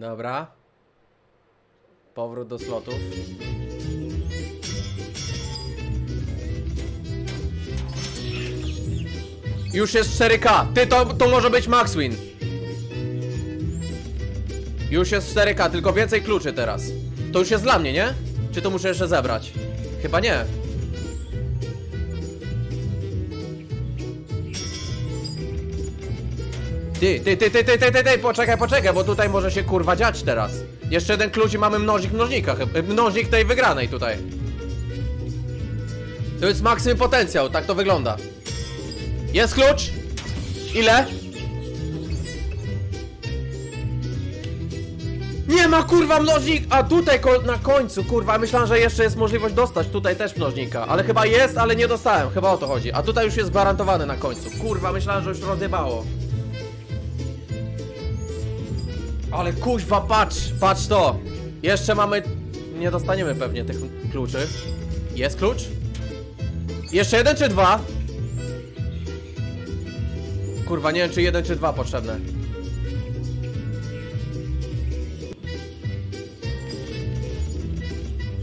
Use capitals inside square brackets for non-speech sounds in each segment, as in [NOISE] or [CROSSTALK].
Dobra. Powrót do slotów. Już jest 4K. Ty, to, to może być Max Win. Już jest 4K, tylko więcej kluczy teraz. To już jest dla mnie, nie? Czy to muszę jeszcze zebrać? Chyba nie. Ty, ty, ty, ty, ty, ty, ty, ty, poczekaj, poczekaj, bo tutaj może się kurwa dziać teraz. Jeszcze jeden klucz i mamy mnożnik mnożnika, chyba- mnożnik tej wygranej tutaj. To jest maksymum potencjał, tak to wygląda. Jest klucz? Ile? Nie ma kurwa mnożnik! A tutaj ko na końcu, kurwa, myślałem, że jeszcze jest możliwość dostać tutaj też mnożnika. Ale chyba jest, ale nie dostałem, chyba o to chodzi. A tutaj już jest gwarantowane na końcu. Kurwa, myślałem, że już rozjebało. Ale kuźwa, patrz, patrz to. Jeszcze mamy... Nie dostaniemy pewnie tych kluczy. Jest klucz? Jeszcze jeden czy dwa? Kurwa, nie wiem czy jeden czy dwa potrzebne.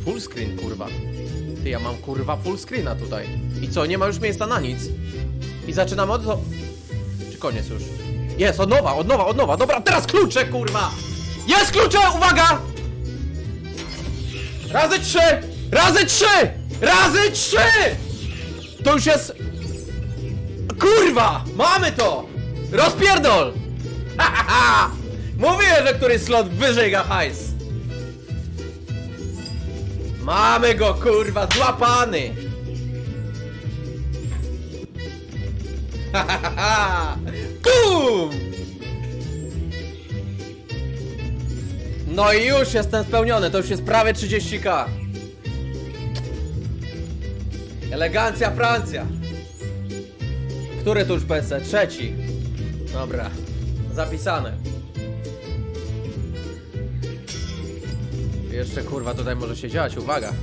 Full screen, kurwa. Ty, ja mam kurwa full screena tutaj. I co, nie ma już miejsca na nic. I zaczynamy od... Czy koniec już? Jest, od nowa, od nowa, od nowa. Dobra, teraz klucze, kurwa! Jest klucze, uwaga! Razy trzy! Razy trzy! Razy trzy! To już jest... Kurwa! Mamy to! Rozpierdol! Ha, ha, ha! Mówiłem, że któryś slot wyżej ga hajs. Mamy go, kurwa, złapany! Ha, ha, ha, ha! Bum! No i już jestem spełniony, to już jest prawie 30k. Elegancja Francja. Który to już PC? Trzeci. Dobra. Zapisane. Jeszcze kurwa tutaj może się dziać, uwaga.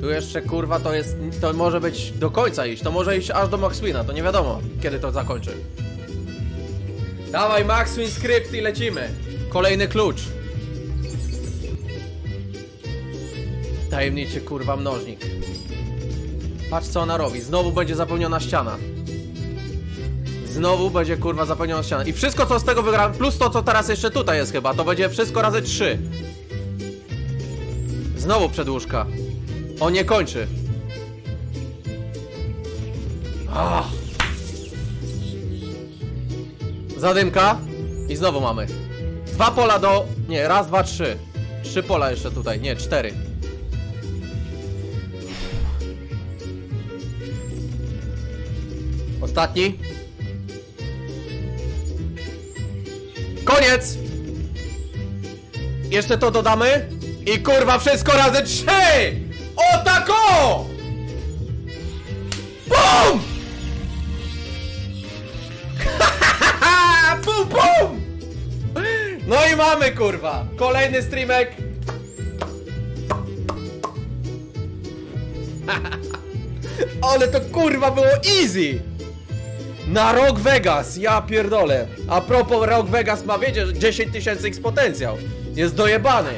Tu jeszcze kurwa to jest. To może być do końca iść. To może iść aż do Max Wina, to nie wiadomo kiedy to zakończy. Dawaj Max Win i lecimy. Kolejny klucz. Tajemniczy kurwa mnożnik. Patrz co ona robi. Znowu będzie zapełniona ściana. Znowu będzie kurwa zapełniona ściana. I wszystko co z tego wygram, plus to co teraz jeszcze tutaj jest chyba, to będzie wszystko razy trzy. Znowu przedłużka. On nie kończy. Ach. Zadymka. I znowu mamy. Dwa pola do... Nie, raz, dwa, trzy. Trzy pola jeszcze tutaj. Nie, cztery. Ostatni. Koniec! Jeszcze to dodamy. I kurwa wszystko razy trzy! O tako! Mamy kurwa! Kolejny streamek. [LAUGHS] Ale to kurwa było easy! Na Rock Vegas, ja pierdolę. A propos Rock Vegas ma wiecie, że 10 tysięcy X potencjał. Jest dojebany.